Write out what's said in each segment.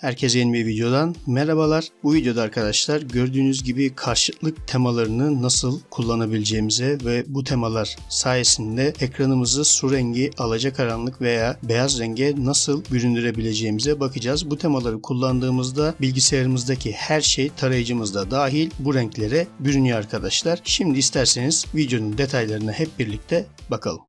Herkese yeni bir videodan merhabalar. Bu videoda arkadaşlar gördüğünüz gibi karşıtlık temalarını nasıl kullanabileceğimize ve bu temalar sayesinde ekranımızı su rengi, alacakaranlık veya beyaz renge nasıl büründürebileceğimize bakacağız. Bu temaları kullandığımızda bilgisayarımızdaki her şey tarayıcımızda dahil bu renklere bürünüyor arkadaşlar. Şimdi isterseniz videonun detaylarına hep birlikte bakalım.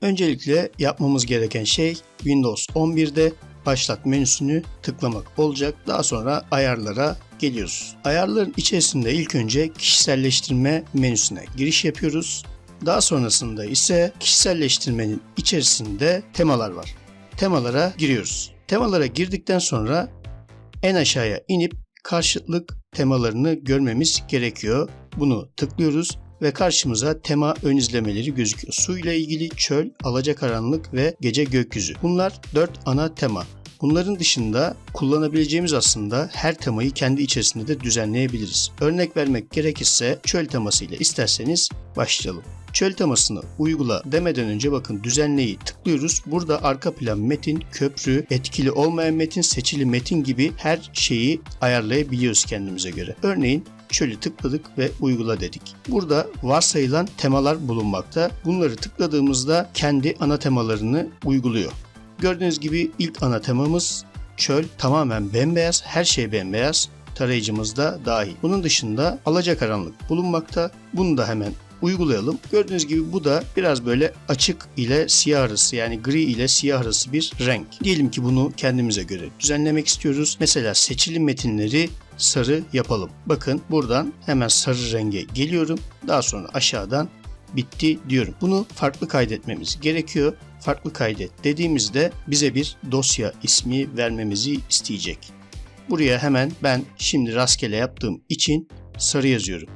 Öncelikle yapmamız gereken şey Windows 11'de başlat menüsünü tıklamak olacak. Daha sonra ayarlara geliyoruz. Ayarların içerisinde ilk önce kişiselleştirme menüsüne giriş yapıyoruz. Daha sonrasında ise kişiselleştirmenin içerisinde temalar var. Temalara giriyoruz. Temalara girdikten sonra en aşağıya inip karşıtlık temalarını görmemiz gerekiyor. Bunu tıklıyoruz ve karşımıza tema ön izlemeleri gözüküyor. Su ile ilgili çöl, alacakaranlık ve gece gökyüzü. Bunlar 4 ana tema. Bunların dışında kullanabileceğimiz aslında her temayı kendi içerisinde de düzenleyebiliriz. Örnek vermek gerekirse çöl teması ile isterseniz başlayalım. Çöl temasını uygula demeden önce bakın düzenleyi tıklıyoruz. Burada arka plan metin, köprü, etkili olmayan metin, seçili metin gibi her şeyi ayarlayabiliyoruz kendimize göre. Örneğin çölü tıkladık ve uygula dedik. Burada varsayılan temalar bulunmakta. Bunları tıkladığımızda kendi ana temalarını uyguluyor. Gördüğünüz gibi ilk ana temamız çöl tamamen bembeyaz, her şey bembeyaz tarayıcımızda dahil. Bunun dışında alacakaranlık bulunmakta. Bunu da hemen uygulayalım. Gördüğünüz gibi bu da biraz böyle açık ile siyah arası yani gri ile siyah arası bir renk. Diyelim ki bunu kendimize göre düzenlemek istiyoruz. Mesela seçili metinleri sarı yapalım. Bakın buradan hemen sarı renge geliyorum. Daha sonra aşağıdan bitti diyorum. Bunu farklı kaydetmemiz gerekiyor. Farklı kaydet dediğimizde bize bir dosya ismi vermemizi isteyecek. Buraya hemen ben şimdi rastgele yaptığım için sarı yazıyorum.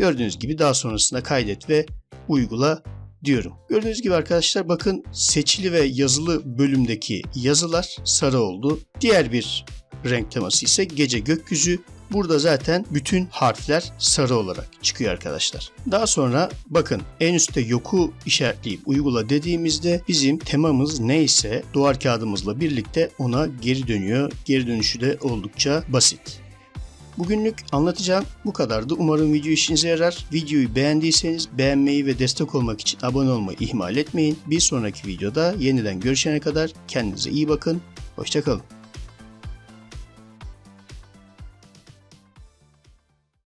Gördüğünüz gibi daha sonrasında kaydet ve uygula diyorum. Gördüğünüz gibi arkadaşlar bakın seçili ve yazılı bölümdeki yazılar sarı oldu. Diğer bir renk teması ise gece gökyüzü. Burada zaten bütün harfler sarı olarak çıkıyor arkadaşlar. Daha sonra bakın en üstte yoku işaretleyip uygula dediğimizde bizim temamız neyse duvar kağıdımızla birlikte ona geri dönüyor. Geri dönüşü de oldukça basit. Bugünlük anlatacağım bu kadardı. Umarım video işinize yarar. Videoyu beğendiyseniz beğenmeyi ve destek olmak için abone olmayı ihmal etmeyin. Bir sonraki videoda yeniden görüşene kadar kendinize iyi bakın. Hoşçakalın.